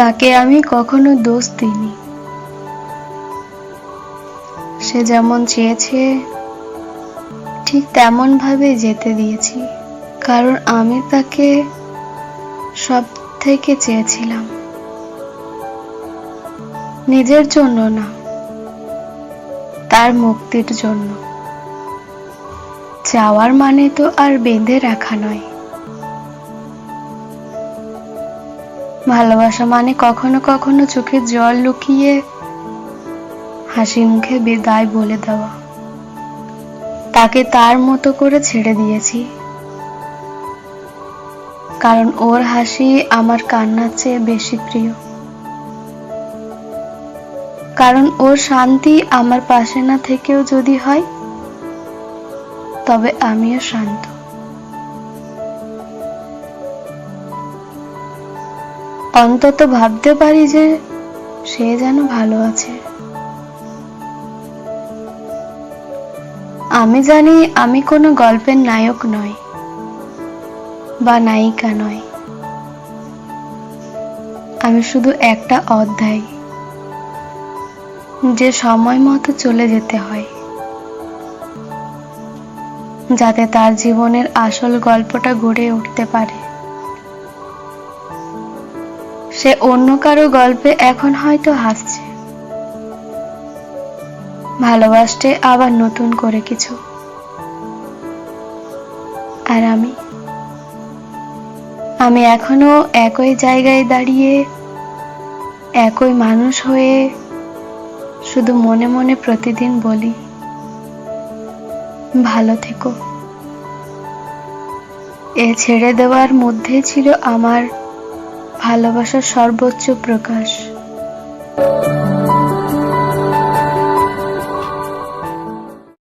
তাকে আমি কখনো দোষ দিইনি। সে যেমন চেয়েছে, ঠিক তেমন ভাবে যেতে দিয়েছি, কারণ আমি তাকে সব থেকে চেয়েছিলাম। নিজের জন্য না, তার মুক্তির জন্য। চাওয়ার মানে তো আর বেঁধে রাখা নয়। ভালোবাসা মানে কখনো কখনো চোখে জল লুকিয়ে হাসি মুখে বিদায় বলে দেওয়া। তাকে তার মতো করে ছেড়ে দিয়েছি। কারণ ওর হাসি আমার কান্নার চেয়ে বেশি প্রিয়। কারণ ওর শান্তি আমার পাশে না থেকেও যদি হয়, তবে আমিও শান্ত। অন্তত ভাবতে পারি যে সে যেন ভালো আছে। আমি জানি আমি কোনো গল্পের নায়ক নই, বা নায়িকা নয় আমি শুধু একটা অধ্যায়, যে সময় মতো চলে যেতে হয়। যাতে তার জীবনের আসল গল্পটা গড়ে উঠতে পারে। সে অন্য কারও গল্পে এখন হয়তো হাসছে। ভালোবাসতে আবার নতুন করে কিছু। আর আমি? আমি এখনও একই জায়গায় দাঁড়িয়ে, একই মানুষ হয়ে শুধু মনে মনে প্রতিদিন বলি, ভালো থেকো। এ ছেড়ে দেওয়ার মধ্যে ছিল আমার ভালোবাসার সর্বোচ্চ প্রকাশ।